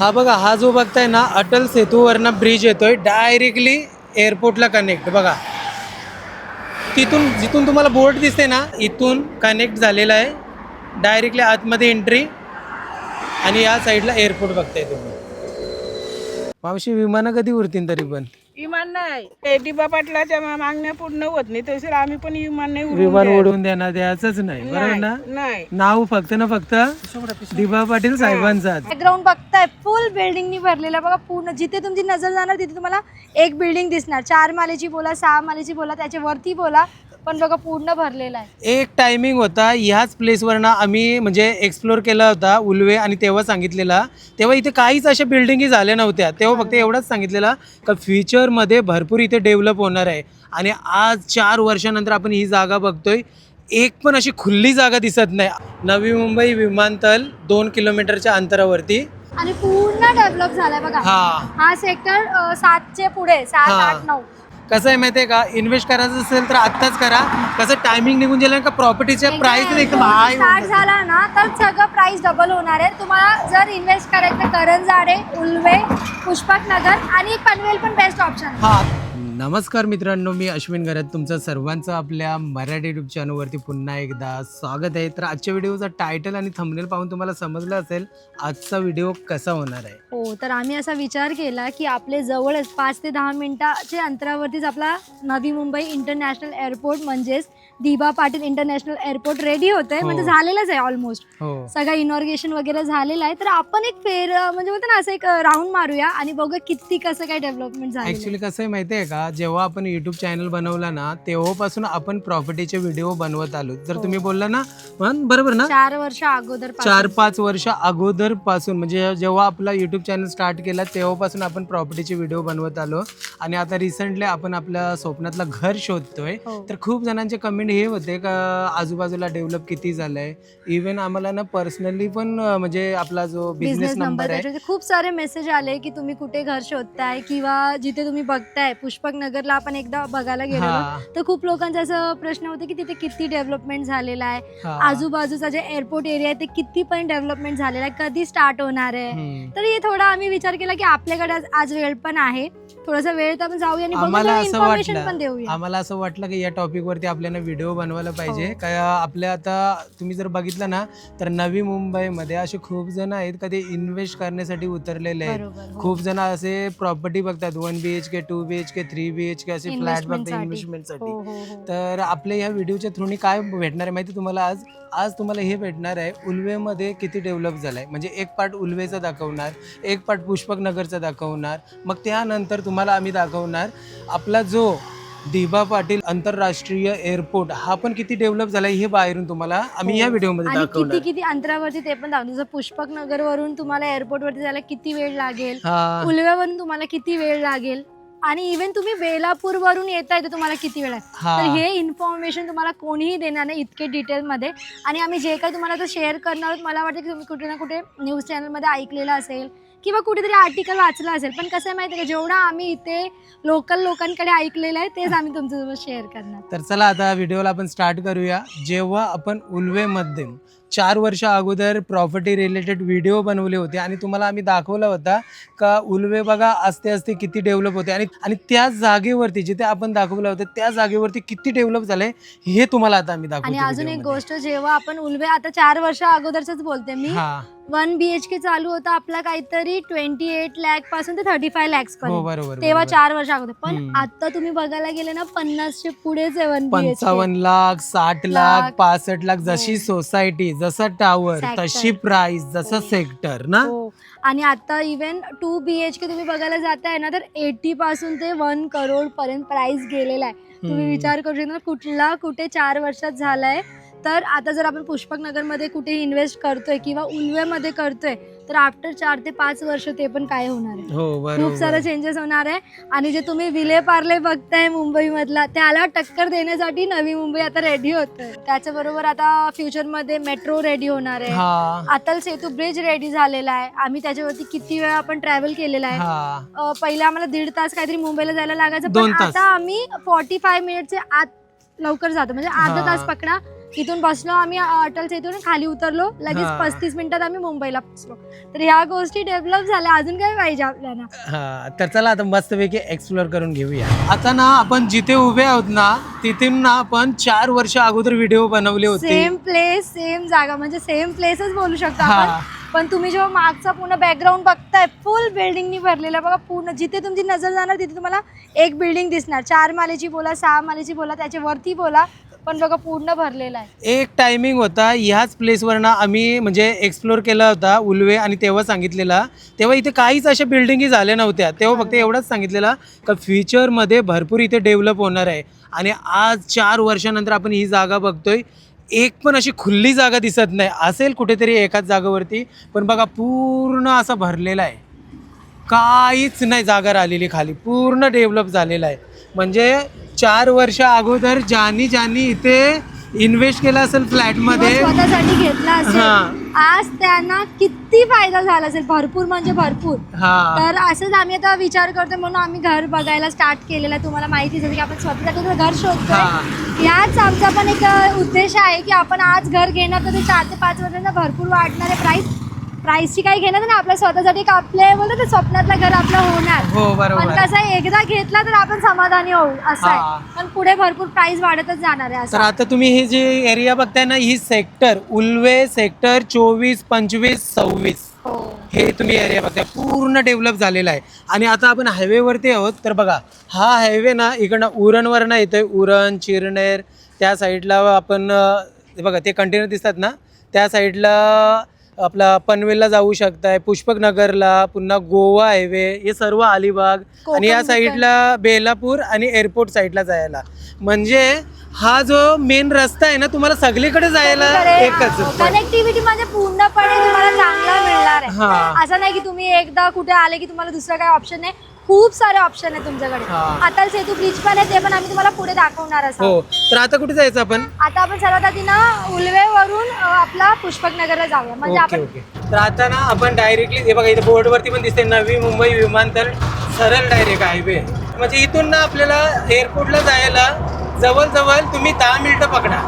हा बघा हा जो बघताय ना अटल सेतूवरनं ब्रिज येतोय डायरेक्टली एअरपोर्टला कनेक्ट बघा. तिथून जिथून तुम्हाला बोर्ड दिसते ना इथून कनेक्ट झालेला आहे. डायरेक्टली आतमध्ये एंट्री आणि या साईडला एअरपोर्ट बघताय तुम्ही. मावशी विमानं कधी उरतील तरी पण? विमान नाही. ते डिबा पाटलाच्या मा- मागण्या पूर्ण होत नाही. तसं आम्ही पण विमान नाही उडवून विमान द्यायचं. उडवून देणार द्यायचंच नाही. बरोबर ना? नाही. नाव फक्त ना फक्त दिबा पाटील साहेबांचा. बॅकग्राऊंड बघताय फुल बिल्डिंगनी भरलेलं बघा पूर्ण. जिथे तुमची नजर जाणार तिथे तुम्हाला एक बिल्डिंग दिसणार. चार मालेची बोला सहा मालेची बोला त्याच्या वरती बोला. पण बघा पूर्ण भरलेला आहे. एक टायमिंग होता ह्याच प्लेसवरनं आम्ही म्हणजे एक्सप्लोर केला होता उल्वे आणि तेव्हा सांगितलेला. तेव्हा इथे काहीच अशा बिल्डिंगी झाल्या नव्हत्या. तेव्हा फक्त एवढंच सांगितलेलं का फ्युचरमध्ये भरपूर इथे डेव्हलप होणार आहे. आणि आज चार वर्षानंतर आपण ही जागा बघतोय. एक पण अशी खुल्ली जागा दिसत नाही. नवी मुंबई विमानतळ दोन किलोमीटरच्या अंतरावरती. आणि पूर्ण डेव्हलप झालाय बघा. हा. हा सेक्टर सातचे पुढे सात हा. आठ नऊ. कसं आहे माहिती आहे का? इन्व्हेस्ट करायचं असेल तर आत्ताच करा. कसं टायमिंग निघून गेलं का प्रॉपर्टीच्या प्राइस एकदम हाय स्टार्ट झाला ना तर सगळं प्राइस डबल होणार आहे. तुम्हाला जर इन्व्हेस्ट करायचं तर करंजाडे उल्वे पुष्पक नगर आणि पनवेल पण बेस्ट ऑप्शन हा. नमस्कार मित्रांनो मी अश्विन गरत तुमचं सर्वांचं आपल्या मराठी युट्यूब चॅनलवरती पुन्हा एकदा स्वागत आहे. तर आजच्या व्हिडिओचा टायटल आणि थंबनेल पाहून तुम्हाला समजलं असेल आजचा व्हिडिओ कसा होणार आहे. हो तर आम्ही असा विचार केला की आपले जवळच पाच ते दहा मिनिटाच्या अंतरावरतीच आपला नवी मुंबई इंटरनॅशनल एअरपोर्ट म्हणजेच दिबा पाटील इंटरनॅशनल एअरपोर्ट रेडी होत आहे हो. म्हणजे झालेलंच आहे ऑलमोस्ट हो. सगळं इनॉर्गेशन वगैरे झालेलं आहे. तर आपण एक फेर म्हणजे बोलतो ना असं एक राऊंड मारूया आणि बघूया किती कसं काय डेव्हलपमेंट झालं ऍक्च्युली कसं आहे माहिती आहे का? जेव्हा आपण युट्यूब चॅनल बनवला ना तेव्हापासून आपण प्रॉपर्टीचे व्हिडिओ बनवत आलो. जर हो. तुम्ही बोलला ना बरोबर ना? चार वर्ष अगोदर चार पाच वर्ष अगोदरपासून म्हणजे जेव्हा आपला युट्यूब चॅनल स्टार्ट केला तेव्हापासून आपण प्रॉपर्टीचे व्हिडिओ बनवत आलो. आणि आता रिसेंटली आपण आपल्या स्वप्नातलं घर शोधतोय. तर खूप जणांचे कमेंट हे होते का आजूबाजूला डेव्हलप किती झालंय? इवन आम्हाला ना पर्सनली पण म्हणजे आपला जो बिझनेस नंबर आहे. खूप सारे मेसेज आले की तुम्ही कुठे घर शोधताय किंवा जिथे तुम्ही बघताय. पुष्पक नगरला आपण एकदा बघायला गेलो तर खूप लोकांचा असं प्रश्न होते की तिथे किती डेव्हलपमेंट झालेला आहे. हा. आजूबाजूचा जे एअरपोर्ट एरिया आहे ते किती पण डेव्हलपमेंट झालेला आहे. कधी स्टार्ट होणार आहे? हम्म. तर हे थोडा आम्ही विचार केला की आपल्याकडे आज- आज वेळ पण आहे. थोडासा वेळ तर आपण जाऊया आणि आम्हाला असं इन्फॉर्मेशन वाटलं. पण देऊया. आम्हाला असं वाटलं की या टॉपिक वरती आपल्याला व्हिडिओ बनवायला पाहिजे हो. काय आपल्या आता तुम्ही जर बघितलं ना तर नवी मुंबईमध्ये असे खूप जण आहेत का ते इन्व्हेस्ट करण्यासाठी उतरलेले आहेत हो. खूप जण असे प्रॉपर्टी बघतात one B H K two B H K three B H K असे फ्लॅट बघतात साठी. इन्व्हेस्टमेंटसाठी. तर आपल्या ह्या व्हिडिओच्या थ्रूनी काय भेटणार आहे माहिती तुम्हाला आज आज तुम्हाला हे भेटणार आहे उल्वेमध्ये किती डेव्हलप झालाय म्हणजे एक पार्ट उल्वेचा दाखवणार एक पार्ट पुष्पक नगरचा दाखवणार मग त्यानंतर तुम्हाला आम्ही दाखवणार आपला जो दिबा पाटील आंतरराष्ट्रीय एअरपोर्ट हा पण किती डेव्हलप झालाय हे बाहेरून तुम्हाला. आम्ही हो. या व्हिडिओमध्ये आणि किती किती अंतरावरती ते पण दाखवतो जसं पुष्पक नगर वरून तुम्हाला एअरपोर्ट वरती जायला किती वेळ लागेल? हा. उलव्यावरून तुम्हाला किती वेळ लागेल? आणि इव्हन तुम्ही बेलापूर वरून येताय तर तुम्हाला किती वेळ लागेल? हा. तर हे इन्फॉर्मेशन तुम्हाला कोणीही देणार नाही इतके डिटेलमध्ये आणि आम्ही जे काही तुम्हाला शेअर करणार आहोत मला वाटतं की तुम्ही कुठे ना कुठे न्यूज चॅनलमध्ये ऐकलेलं असेल. किंवा कुठेतरी आर्टिकल वाचलं असेल. पण कसं आहे माहिती का? जेवढं आम्ही इथे लोकल लोकांकडे ऐकलेलं आहे तेच आम्ही तुमच्यासोबत शेअर करणार. तर चला आता व्हिडिओला आपण स्टार्ट करूया. जेव्हा आपण उल्वेमध्ये चार वर्ष अगोदर प्रॉपर्टी रिलेटेड व्हिडिओ बनवले होते आणि तुम्हाला आम्ही दाखवला होता का उल्वे बघा असते असते किती डेव्हलप होते आणि आणि त्या जागेवरती जिथे आपण दाखवलं होतं त्या जागेवरती किती डेव्हलप झालंय हे तुम्हाला आता आम्ही आणि दाखवतो अजून एक. गोष्ट जेव्हा आपण उलवे आता चार वर्ष अगोदरच बोलते मी वन बी एच के चालू होता आपला काहीतरी ट्वेंटी एट लॅकपासून ते थर्टी फाय लॅक्स हो पर्यंत बरोबर तेव्हा बरोबर. चार वर्ष अगोदर पण हम्म. आता तुम्ही बघायला गेले ना पन्नासच्या पुढेच आहे वन बी एच पंचावन्न लाख साठ लाख लाख. पासष्ट लाख जशी हो. सोसायटी जसा टावर Sector. तशी प्राइस जसं हो. सेक्टर ना हो आणि आता even two B H K तुम्ही बघायला जाताय ना तर एटी पासून ते वन करोड पर्यंत प्राइस गेलेला आहे तुम्ही हम्म. विचार करू शकता कुठला कुठे चार वर्षात झालाय तर आता जर आपण पुष्पक नगरमध्ये कुठे इन्व्हेस्ट करतोय किंवा उल्वेमध्ये करतोय तर आफ्टर चार ते पाच वर्ष ते पण काय होणार आहे? हो खूप सारं चेंजेस होणार आहे. आणि जे तुम्ही विले पार्ले बघताय मुंबईमधला त्याला टक्कर देण्यासाठी नवी मुंबई आता रेडी होत त्याच्याबरोबर आता फ्युचरमध्ये मेट्रो रेडी होणार आहे. हा. अटल सेतू ब्रिज रेडी झालेला आहे. आम्ही त्याच्यावरती किती वेळा आपण ट्रॅव्हल केलेला आहे. पहिले आम्हाला दीड तास काहीतरी मुंबईला जायला लागायचं पण. आता आम्ही फॉर्टी फाय मिनिटचे आत लवकर जातो. म्हणजे अर्धा. तास पकडा इथून बसलो आम्ही अटल सेतून खाली उतरलो. लगेच हा. पस्तीस मिनिटात आम्ही मुंबईला पोचलो तर ह्या गोष्टी डेव्हलप झाल्या. अजून काय पाहिजे आपल्याला? हा तर चला आता मस्तपैकी एक्सप्लोर करून घेऊया. आता ना आपण जिथे उभे आहोत ना तिथून ना आपण चार वर्ष अगोदर व्हिडिओ बनवले होते. सेम प्लेस सेम जागा. म्हणजे सेम प्लेसच बोलू शकतो हा. आपण पण तुम्ही जेव्हा मागचा पूर्ण बॅकग्राऊंड बघताय फुल बिल्डिंगनी भरलेला बघा पूर्ण जिथे तुमची नजर जाणार तिथे तुम्हाला एक बिल्डिंग दिसणार. चार मालेची बोला सहा मालेची बोला त्याच्या वरती बोला. पण बघा पूर्ण भरलेला आहे. एक टायमिंग होता ह्याच प्लेसवर ना आम्ही म्हणजे एक्सप्लोर केला होता उल्वे आणि तेव्हा सांगितलेला. तेव्हा इथे काहीच अशा बिल्डिंगी झाल्या नव्हत्या. तेव्हा फक्त एवढंच सांगितलेलं का फ्युचरमध्ये भरपूर इथे डेव्हलप होणार आहे. आणि आज चार वर्षानंतर आपण ही जागा बघतोय. एक पण अशी खुल्ली जागा दिसत नाही. असेल कुठेतरी एकाच जागेवरती पण बघा पूर्ण असा भरलेला आहे. काहीच नाही जागा राहिलेली खाली. पूर्ण डेव्हलप झालेला आहे. म्हणजे चार वर्ष अगोदर ज्यांनी ज्यांनी इथे इन्व्हेस्ट केला असेल फ्लॅटमध्ये स्वतःसाठी घेतला हा. असेल आज त्यांना किती फायदा झाला असेल? भरपूर म्हणजे भरपूर. हा. तर असंच आम्ही आता विचार करतोय म्हणून आम्ही घर बघायला स्टार्ट केलेलं आहे. तुम्हाला माहितीच आहे की आपण स्वतःसाठी तर घर हा. शोधतोय याच आमचा पण एक अ, उद्देश आहे की आपण आज घर घेणार तर ते चार ते पाच वर्षांना भरपूर वाढणार आहे प्राईस प्राईसची काही घेणार ना आपल्या स्वतःसाठी आपले बोलतो स्वप्नातलं घर आपलं होणार. हो पण बरोबर कसं एकदा घेतला तर आपण समाधानी होऊ असं. आहे. पण पुढे भरपूर प्राईस वाढतच जाणार आहे तर आता तुम्ही हे जे एरिया बघताय ना ही सेक्टर उल्वे सेक्टर चोवीस पंचवीस सव्वीस. हो. हे तुम्ही एरिया बघताय पूर्ण डेव्हलप झालेला आहे. आणि आता आपण हायवेवरती आहोत तर बघा हा हायवे ना इकडनं उरणवरनं येतोय उरण चिरनेर त्या साईडला आपण बघा ते कंटेनर दिसतात ना त्या साईडला आपला पनवेलला जाऊ शकताय पुष्पक नगरला पुन्हा गोवा हायवे हे सर्व अलिबाग आणि या साईडला बेलापूर आणि एअरपोर्ट साईडला जायला. म्हणजे हा जो मेन रस्ता आहे ना तुम्हाला सगळीकडे जायला एकच कनेक्टिव्हिटी म्हणजे पूर्णपणे तुम्हाला चांगला मिळणार आहे. असं नाही की तुम्ही एकदा कुठे आले की तुम्हाला दुसरा काही ऑप्शन नाही. खूप सारे ऑप्शन आहे तुमच्याकडे. हा. अटल सेतू ब्रिज पण आहे ते पण आम्ही तुम्हाला पुढे दाखवणार असं हो. तर आता कुठे जायचं आपण? आता आपण सर्वात आधी ना उलवेवरून अ, आपला पुष्पक नगरला जाऊया. म्हणजे ओके आपण ओके. तर आता ना आपण डायरेक्टली हे बघा इथे बोर्डवरती पण दिसते नवी मुंबई विमानतळ सरळ डायरेक्ट हायवे म्हणजे इथून ना आपल्याला एअरपोर्टला जायला जवळजवळ तुम्ही दहा मिनिटं पकडा.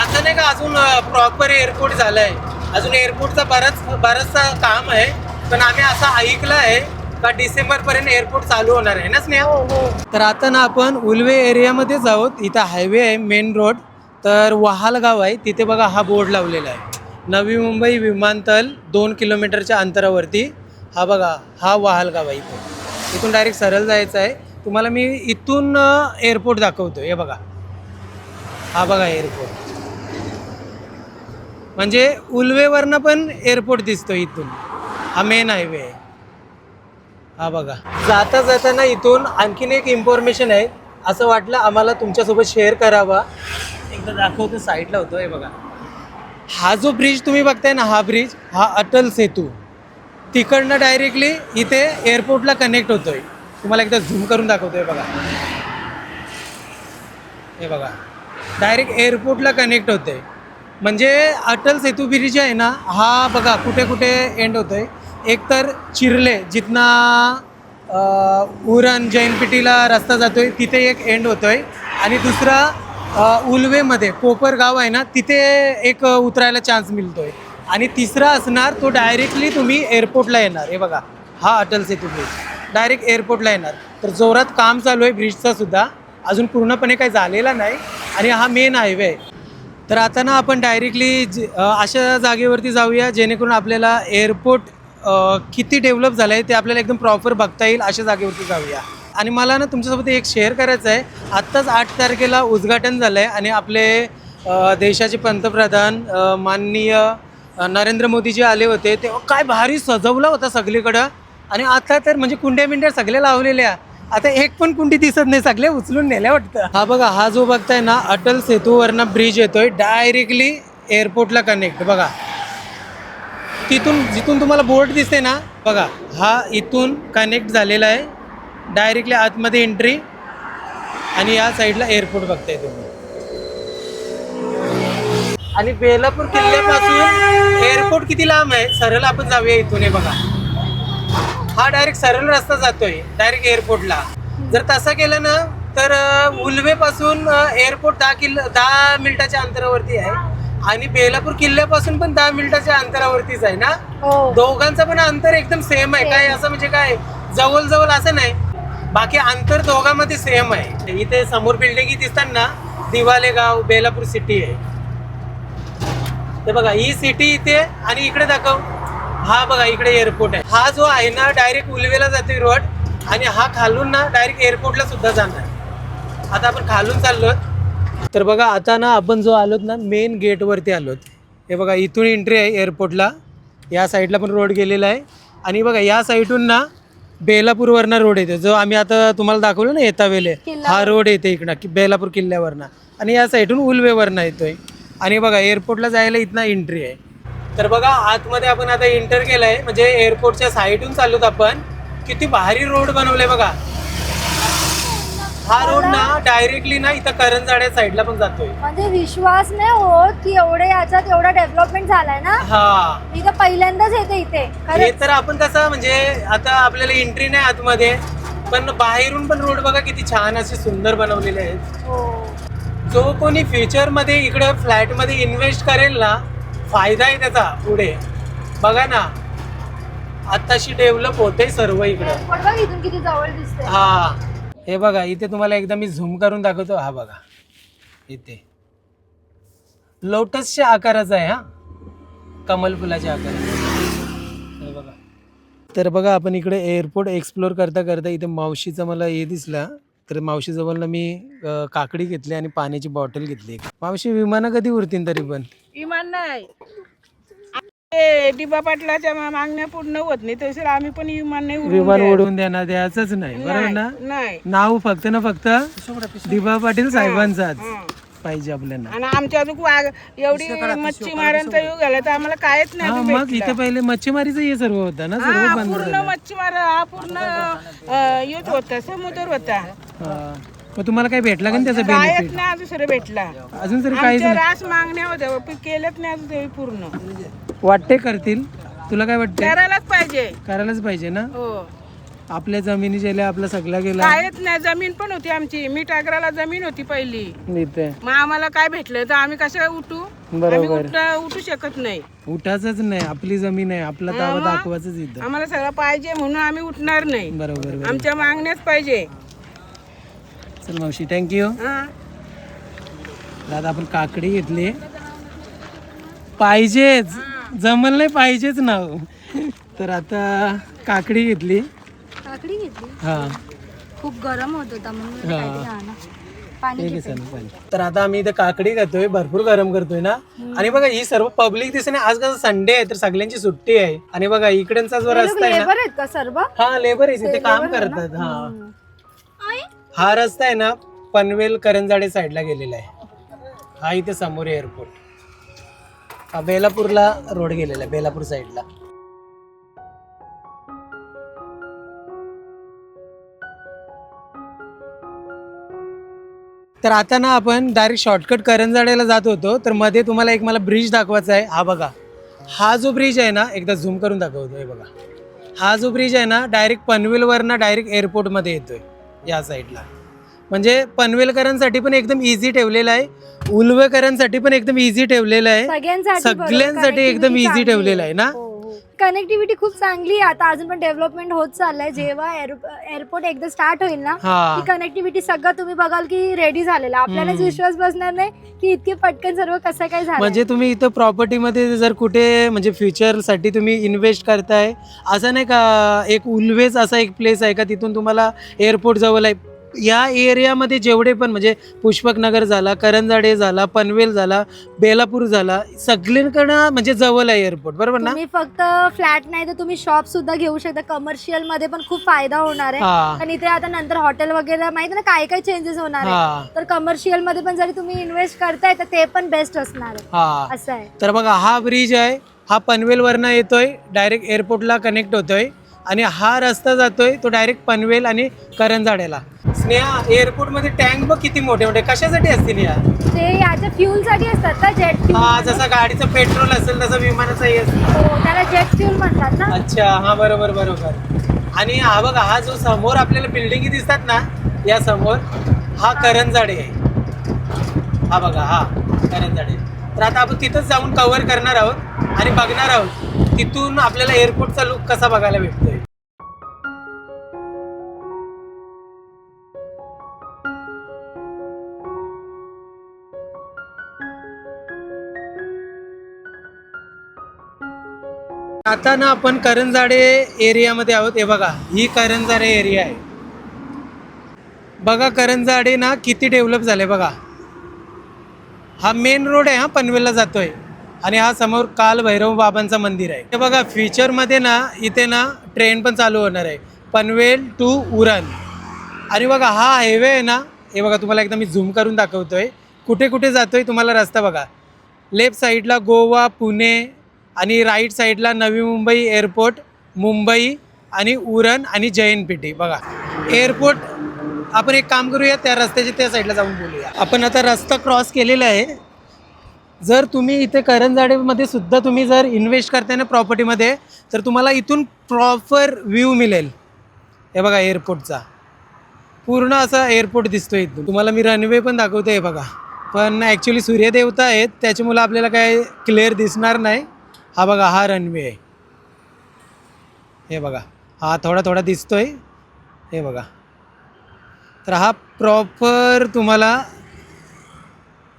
असं नाही का अजून प्रॉपर एअरपोर्ट झालंय. अजून एअरपोर्टचा बराच बराचसा काम आहे. पण आम्ही असं ऐकलं आहे का डिसेंबर पर्यंत एअरपोर्ट चालू होणार आहे ना स्नेहा? हो हो. तर आता ना आपण उल्वे एरियामध्येच आहोत. इथं हायवे आहे मेन रोड तर वहाल गाव आहे. तिथे बघा हा बोर्ड लावलेला आहे. नवी मुंबई विमानतळ दोन किलोमीटरच्या अंतरावरती. हा बघा हा वहाल गाव आहे इथे. इथून डायरेक्ट सरळ जायचं आहे. तुम्हाला मी इथून एअरपोर्ट दाखवतो हे बघा. हा बघा एअरपोर्ट म्हणजे उल्वेवरनं पण एअरपोर्ट दिसतो इथून. हा मेन हायवे आहे. हा बघा. जाता जाताना इथून आणखीन एक इन्फॉर्मेशन आहे. असं वाटलं आम्हाला तुमच्यासोबत शेअर करावा. एकदा दाखवतो साईडला होतो हे बघा. हा जो ब्रिज तुम्ही बघताय ना हा ब्रिज हा अटल सेतू. तिकडनं डायरेक्टली इथे एअरपोर्टला कनेक्ट होतोय. तुम्हाला एकदा झूम करून दाखवतोय बघा. हे बघा. डायरेक्ट एअरपोर्टला कनेक्ट होतोय. म्हणजे अटल सेतू ब्रिज आहे ना हा बघा कुठे कुठे एंड होतो आहे एक तर चिरले जिथना उरण जैनपिटीला रस्ता जातो आहे तिथे एक एंड होतो आहे आणि दुसरा उलवेमध्ये कोपर गाव आहे ना तिथे एक उतरायला चान्स मिळतो आहे आणि तिसरा असणार तो डायरेक्टली तुम्ही एअरपोर्टला येणार. हे बघा हा अटल सेतू ब्रिज. डायरेक्ट एअरपोर्टला येणार. तर जोरात काम चालू आहे ब्रिजचा सुद्धा. अजून पूर्णपणे काही झालेला नाही. आणि हा मेन हायवे आहे. तर आता ना आपण डायरेक्टली जे अ, अशा जागेवरती जाऊया जेणेकरून आपल्याला एअरपोर्ट किती डेव्हलप झालं आहे ते आपल्याला एकदम प्रॉपर बघता येईल अशा जागेवरती जाऊया. आणि मला ना तुमच्यासोबत एक शेअर करायचं आहे आत्ताच आठ तारखेला उद्घाटन झालं आहे आणि आपले अ, देशाचे पंतप्रधान अ, माननीय अ, नरेंद्र मोदीजी आले होते. तेव्हा काय भारी सजवला होता सगळीकडं. आणि आता तर म्हणजे कुंड्या बिंड्या सगळ्या लावलेल्या. आता एक पण कुंडी दिसत नाही सगळे उचलून नेल्या वाटतं. हा बघा हा जो बघताय ना अटल सेतूवरनं ब्रिज येतोय डायरेक्टली एअरपोर्टला कनेक्ट बघा. तिथून जिथून तुम्हाला बोर्ड दिसते ना बघा हा इथून कनेक्ट झालेला आहे. डायरेक्टली आतमध्ये एंट्री आणि या साईडला एअरपोर्ट बघताय तुम्ही. आणि बेलापूर किल्ल्यापासून एअरपोर्ट किती लांब आहे? सरळ आपण जाऊया इथून हे बघा. हा डायरेक्ट सरळ रस्ता जातोय डायरेक्ट एअरपोर्टला जर तसं केलं ना तर उल्वे पासून एअरपोर्ट दहा किलो दहा मिनिटाच्या अंतरावरती आहे. आणि बेलापूर किल्ल्यापासून पण दहा मिनिटाच्या अंतरावरतीच आहे ना? हो. दोघांचं पण अंतर एकदम सेम आहे. काय असं म्हणजे काय? जवळ जवळ असं नाही. बाकी अंतर दोघांमध्ये सेम आहे. इथे समोर बिल्डिंग दिसतात ना दिवाले गाव बेलापूर सिटी आहे. ते बघा ही सिटी इथे आणि इकडे दाखव. हा बघा इकडे एअरपोर्ट आहे. हा जो आहे ना डायरेक्ट उलवेला जाते रोड आणि हा खालून ना डायरेक्ट एअरपोर्टला सुद्धा जाणार. आता आपण खालून चाललो तर बघा आता ना आपण जो आलोत ना मेन गेटवरती आलोत. हे बघा इथून एंट्री आहे एअरपोर्टला या साईडला पण रोड गेलेला आहे. आणि बघा या साईडून ना बेलापूरवरनं रोड येतो. जो आम्ही आता तुम्हाला दाखवलं ना येता वेळे हा रोड येते इकडं की बेलापूर किल्ल्यावरनं. आणि या साईडून उलवेवरनं येतोय. आणि बघा एअरपोर्टला जायला इथनं एंट्री आहे. तर बघा आतमध्ये आपण आता एंटर केलंय. म्हणजे एअरपोर्टच्या साईडून चाललोत आपण. किती भारी रोड बनवलाय बघा. हा रोड ना डायरेक्टली ना इथं करंजाड्या साईडला पण जातोय. म्हणजे विश्वास नाही होत की एवढे याच्यात एवढा डेव्हलपमेंट झालाय ना? हा. मी तर पहिल्यांदाच येते इथे. हे खरंच. तर आपण कसं म्हणजे आता आपल्याला एंट्री नाही आतमध्ये पण बाहेरून पण रोड बघा किती छान असे सुंदर बनवलेले आहेत. हो. जो कोणी फ्युचरमध्ये इकडे फ्लॅटमध्ये इन्व्हेस्ट करेल ना फायदा आहे त्याचा पुढे. बघा ना आताशी डेव्हलप होते सर्व इकडं. इथून किती जवळ हा. हे बघा इथे तुम्हाला एकदा मी झूम करून दाखवतो. हा बघा इथे. लोटसच्या आकाराचा आहे हा. कमल फुलाच्या आकाराचा. हे बघा. तर बघा आपण इकडे एअरपोर्ट एक्सप्लोर करता करता इथे मावशीचा मला हे दिसला. तर मावशी जवळनं मी अं, काकडी घेतली आणि पाण्याची बॉटल घेतली. मावशी विमानं कधी उरतील तरी पण? इमान नाही. डिबा पाटलाच्या मा- मागण्या पूर्ण होत नाही तसं आम्ही पण इमान नाही उडवून विमान द्यायचं. उडवून देणार द्यायचंच नाही बरोबर ना? नाही. नाव फक्त ना फक्त दिबा पाटील साहेबांचाच. हं. पाहिजे आपल्याला. आणि आमच्या अजून वाघ एवढी मच्छीमारांचा युग आला तर आम्हाला कायच नाही हा अजून मग भेटलं. इथे पहिले मच्छीमारीचं हे सर्व होतं ना सर्व हा बंद पूर्ण झालं. मच्छीमार हा पूर्ण अं, युथ होता समुद्र होता. हा. मग तुम्हाला काय भेटला का नाही त्याचा कायच बेनिफिट नाही अजून सर भेटला. अजून तरी काहीच आमच्या नाही. रास मागण्या होत्या पण केलंच नाही अजून ते पूर्ण. वाटते करतील. तुला काय वाटते करायलाच पाहिजे. करायलाच पाहिजे ना? हो. आपल्या जमिनी गेल्या आपला सगळा गेला. कायच नाही जमीन पण होती आमची. मी टाकराला जमीन होती पहिली. इथे मग आम्हाला काय भेटलं? तर आम्ही कसं उठू? आम्ही बरोबर. उठता उठू शकत नाही. उठाच नाही. आपली जमीन आहे. आपला ताबा दाखवाच इथं. आम्हाला सगळं पाहिजे म्हणून आम्ही उठणार नाही. बरोबर बरोबर. आमच्या मागण्याच पाहिजे. चल मावशी थँक्यू हा. दादा आपण काकडी घेतली. पाहिजेच. जमल नाही पाहिजेच ना हो. तर आता काकडी घेतली. काकडी घेतली. हा. खूप गरम होत होता म्हणून म्हटलं हा. काहीतरी आणा. पाणी ठीक आहे तर आता आम्ही इथे काकडी खातोय भरपूर गरम करतोय ना. आणि बघा ही सर्व पब्लिक दिसते ना आज कसं संडे आहे तर सगळ्यांची सुट्टी आहे. आणि बघा इकडचा जो रस्ता आहे ना. आहेत का सर्व? हा लेबर आहे तिथे काम करतात हा. हा रस्ता आहे ना पनवेल करंजाडे साईडला गेलेला आहे. हा इथे समोर एअरपोर्ट हा बेलापूरला रोड गेलेला आहे बेलापूर साईडला. तर आता ना आपण डायरेक्ट शॉर्टकट करंजाड्याला जात होतो. तर मध्ये तुम्हाला एक मला ब्रिज दाखवायचा आहे. हा बघा. हा जो ब्रिज आहे ना एकदा झूम करून दाखवतो. हे बघा. हा जो ब्रिज आहे ना डायरेक्ट पनवेलवरनं डायरेक्ट एअरपोर्टमध्ये येतोय. या साईडला म्हणजे पनवेलकरांसाठी पण एकदम इझी ठेवलेलं आहे. उलवेकरांसाठी पण एकदम इझी ठेवलेलं आहे. सगळ्यांसाठी एकदम इझी ठेवलेलं आहे ना? कनेक्टिव्हिटी खूप चांगली आहे. आता अजून पण डेव्हलपमेंट होत चाललंय. जेव्हा एअरपोर्ट एकदा स्टार्ट होईल ना की कनेक्टिव्हिटी सगळं तुम्ही बघाल की रेडी झालेलं. आपल्यालाच. विश्वास बसणार नाही की इतके पटकन सर्व कसं काय झालं म्हणजे तुम्ही इथं प्रॉपर्टीमध्ये जर कुठे म्हणजे फ्युचरसाठी तुम्ही इन्व्हेस्ट करताय असं नाही का एक उल्वेज असा एक प्लेस आहे का तिथून तुम्हाला एअरपोर्ट जवळ आहे? या एरियामध्ये जेवढे पण म्हणजे पुष्पक नगर झाला करंजाडे झाला पनवेल झाला बेलापूर झाला सगळीकडं म्हणजे जवळ आहे एअरपोर्ट बरोबर ना? तुम्ही फक्त फ्लॅट नाही तर तुम्ही शॉप सुद्धा घेऊ शकता. कमर्शियलमध्ये पण खूप फायदा होणार आहे. हा. आणि इथे आता नंतर हॉटेल वगैरे माहिती ना काय काय चेंजेस होणार आहे. हा. तर कमर्शियलमध्ये पण जरी तुम्ही इन्व्हेस्ट करताय तर ते पण बेस्ट असणार आहे. हा. असं आहे. तर बघा हा ब्रिज आहे हा पनवेलवरनं येतोय डायरेक्ट एअरपोर्टला कनेक्ट होतोय. आणि हा रस्ता जातोय तो डायरेक्ट पनवेल आणि करंजाड्याला स्नेहा एअरपोर्टमध्ये टँक बघ किती मोठे मोठे. कशासाठी असतील या? ते याच्या फ्युलसाठी असतात ना जेट हा जसा गाडीचं पेट्रोल असेल तसं विमानाचं हे असेल. हो त्याला जेट फ्युल म्हणतात ना? अच्छा हा बरोबर बरोबर. आणि हा बघा हा जो समोर आपल्याला बिल्डिंगी दिसतात ना या समोर हा करंजाडे आहे. हा बघा हा करंजाडे. तर आता आपण तिथंच जाऊन कव्हर करणार आहोत आणि बघणार आहोत. तिथून आपल्याला एअरपोर्टचा लुक कसा बघायला भेटतोय? आता ना आपण करंजाडे एरियामध्ये आहोत. हे बघा ही करंजाडे एरिया आहे. बघा करंजाडे ना किती डेव्हलप झाले बघा. हा मेन रोड आहे हा पनवेलला जातोय. आणि हा समोर काल भैरव बाबांचं मंदिर आहे. हे बघा फ्युचरमध्ये ना इथे ना ट्रेन पण चालू होणार आहे. पनवेल टू उरण. आणि बघा हा हायवे आहे ना हे बघा तुम्हाला एकदा मी झूम करून दाखवतोय. कुठे कुठे जातोय तुम्हाला रस्ता बघा. लेफ्ट साईडला गोवा पुणे आणि राईट साईडला नवी मुंबई एअरपोर्ट मुंबई आणि उरण आणि जैन बघा एअरपोर्ट आपण एक काम करूया त्या रस्त्याच्या त्या साईडला जाऊन बोलूया. आपण आता रस्ता क्रॉस केलेला आहे. जर तुम्ही इथे करंजाडेमध्ये सुद्धा तुम्ही जर इन्व्हेस्ट करताय ना प्रॉपर्टीमध्ये तर तुम्हाला इथून प्रॉपर व्ह्यू मिळेल. हे बघा एअरपोर्टचा पूर्ण असा एअरपोर्ट दिसतो इथून. तुम्हाला मी रनवे पण दाखवते हे बघा. पण ॲक्च्युली सूर्यदेवता आहेत त्याच्यामुळं आपल्याला काय क्लिअर दिसणार नाही. हा बघा हा रनवे आहे. हे बघा हा थोडा थोडा दिसतोय. हे बघा. तर हा प्रॉपर तुम्हाला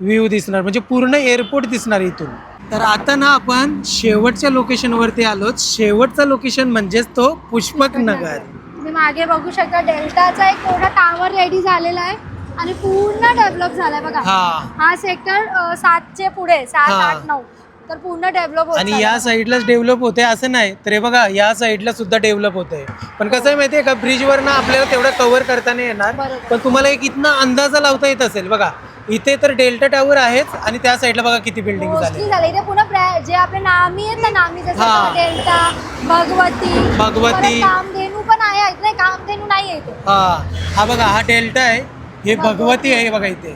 व्ह्यू दिसणार म्हणजे पूर्ण एअरपोर्ट दिसणार इथून. तर आता ना आपण शेवटच्या लोकेशनवरती आलोत. शेवटचं लोकेशन म्हणजेच तो पुष्पक नगर तुम्ही मागे बघू शकता डेल्टाचा एक मोठा टावर रेडी झालेला आहे आणि पूर्ण डेव्हलप झालाय बघा. हा. हा सेक्टर सातचे पुढे सात हा. आठ नऊ. तर पूर्ण डेव्हलप होत आणि. या साईडलाच डेव्हलप होते असं नाही तर हे बघा या साईडला सुद्धा डेव्हलप होते पण कसं आहे माहितीये का ब्रिजवर ना आपल्याला तेवढं कव्हर करता नाही येणार. बरोबर. पण तुम्हाला एक इथनं अंदाजा लावता येत असेल बघा. इथे तर डेल्टा टावर आहेच आणि त्या साईडला बघा किती बिल्डिंग मोस्टली झाले. झाले इथे पुन्हा जे आपले नामी आहेत ना नामी जसं हा. डेल्टा भगवती भगवती. परत कामधेनू पण आहे. नाही कामधेनू नाही आहे इथे. हा. हा बघा हा डेल्टा आहे. हे भगवती. आहे बघा इथे.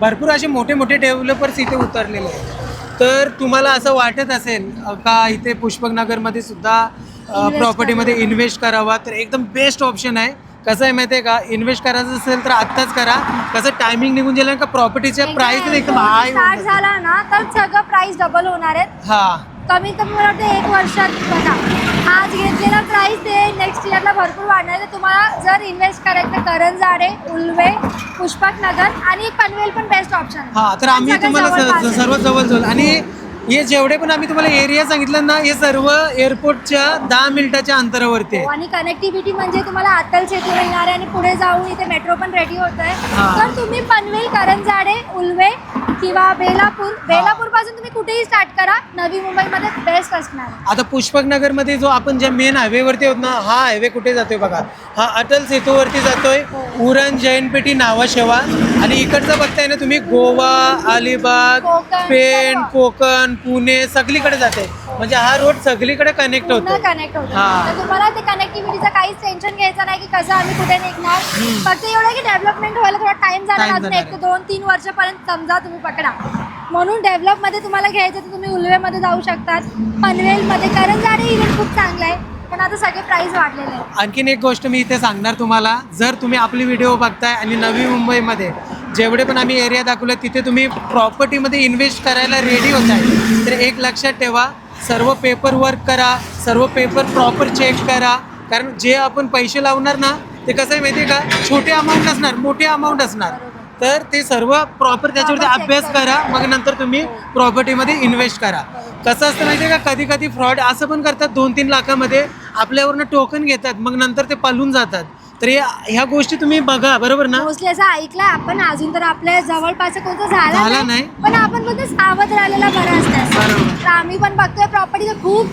भरपूर असे मोठे मोठे डेव्हलपर्स इथे उतरलेले आहेत. तर तुम्हाला असं वाटत असेल अ, का इथे पुष्पकनगरमध्ये सुद्धा Invest प्रॉपर्टीमध्ये इन्व्हेस्ट करावा? तर एकदम बेस्ट ऑप्शन आहे. कसं आहे माहिती आहे का? इन्व्हेस्ट करायचं असेल तर आत्ताच करा. कसं टायमिंग निघून गेलं का प्रॉपर्टीच्या प्राईस एकदम हाय स्टार्ट झाला ना तर सगळं प्राइस डबल होणार आहेत. हा. कमीत कमी मला वाटतं एक वर्षात बघा. आज घेतलेला प्राइस ते नेक्स्ट इयरला भरपूर वाढणार आहे. तुम्हाला जर इन्व्हेस्ट करायचं तर करंजाडे उल्वे पुष्पक नगर आणि पनवेल पण बेस्ट ऑप्शन आहे. हा तर आम्ही सगळं तुम्हाला जवळपास स- आहे. सर्व जवळ जवळ आणि हे जेवढे पण आम्ही तुम्हाला एरिया सांगितलं ना हे सर्व एअरपोर्टच्या दहा मिनिटाच्या अंतरावरती आहे आणि कनेक्टिव्हिटी म्हणजे तुम्हाला अत्तल सेतू मिळणार आहे आणि पुढे जाऊन इथे मेट्रो पण रेडी होत आहे हा. तर तुम्ही पनवेल करंजाडे उल्वे किंवा बेलापूर बेलापूरपासून तुम्ही कुठेही स्टार्ट करा. नवी मुंबईमध्ये बेस्ट असणार. आहे. आता पुष्पक नगरमध्ये जो आपण ज्या मेन हायवेवरती आहोत ना हा हायवे कुठे जातोय बघा. हा अटल सेतूवरती जातोय. उरण जैनपेठी नावाशेवा आणि इकडचं बघताय ना तुम्ही गोवा अलिबाग कोकण, पेण सर्व. कोकण पुणे सगळीकडे जाते म्हणजे हा रोड सगळीकडे कनेक्ट पूर्ण होतो कनेक्ट होतं हा. तर तुम्हाला ते कनेक्टिव्हिटीचं काहीच टेन्शन घ्यायचं नाही की कसं आम्ही कुठे निघणार. फक्त एवढं की डेव्हलपमेंट व्हायला थोडा टाइम जाणार अजून जाणार एक ते दोन तीन वर्षापर्यंत. समजा तुम्ही पकडा. म्हणून डेव्हलपमध्ये तुम्हाला घ्यायचं तर तुम्ही उलवेमध्ये जाऊ शकतात पनवेलमध्ये करंजाडे इव्हेंट खूप चांगला आहे. पण आता सगळे प्राईस वाढलेले आहेत. आणखीन एक गोष्ट मी इथे सांगणार तुम्हाला. जर तुम्ही आपली व्हिडिओ बघताय आणि नवी मुंबईमध्ये जेवढे पण आम्ही एरिया दाखवले तिथे तुम्ही प्रॉपर्टीमध्ये इन्व्हेस्ट करायला रेडी होत आहे तर एक लक्षात ठेवा सर्व पेपर वर्क करा सर्व पेपर प्रॉपर चेक करा. कारण जे आपण पैसे लावणार ना ते कसं आहे माहिती आहे का? छोटे अमाऊंट असणार मोठे अमाऊंट असणार. तर ते सर्व प्रॉपर त्याच्यावरती अभ्यास करा. मग नंतर तुम्ही प्रॉपर्टीमध्ये इन्व्हेस्ट करा. कसं असतं माहिती आहे का? कधी कधी फ्रॉड असं पण करतात दोन तीन लाखामध्ये आपल्यावरनं टोकन घेतात मग नंतर ते पालून जातात. तर या ह्या गोष्टी तुम्ही बघा बरोबर ना? मोस्टली असं ऐकलंय आपण अजून तर आपल्या जवळपास कोणतं झाला झाला नाही. पण आपण फक्त सावध राहिलेला बरं असतं. बरोबर. तर आम्ही पण बघतोय प्रॉपर्टीचा खूप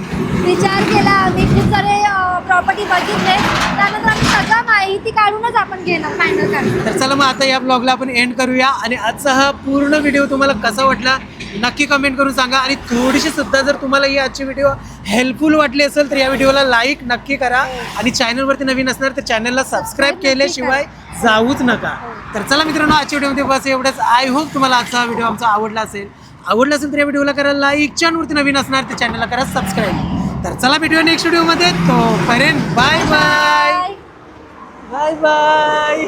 विचार केला. आम्ही खूप सारे प्रॉपर्टी बघितले. त्यानंतर आम्ही सगळं माहिती काढूनच आपण घेणार फायनल तर चला मग आता या ब्लॉगला आपण एंड करूया. आणि आजचा हा पूर्ण व्हिडिओ तुम्हाला कसा वाटला नक्की कमेंट करून सांगा. आणि थोडीशी सुद्धा जर तुम्हाला ही आजची व्हिडिओ हेल्पफुल वाटली असेल तर या व्हिडिओला लाईक नक्की करा. आणि चॅनलवरती नवीन असणार तर चॅनलला सबस्क्राईब केल्याशिवाय जाऊच नका. तर चला मित्रांनो आजच्या व्हिडिओमध्ये बस एवढंच. आय होप तुम्हाला आजचा व्हिडिओ आमचा आवडला असेल. आवडला असेल तर या व्हिडिओला करा लाईक चॅनलवरती नवीन असणार तर चॅनलला करा सबस्क्राईब तर चला भेटूया नेक्स्ट व्हिडिओमध्ये तोपर्यंत बाय बाय. Bye bye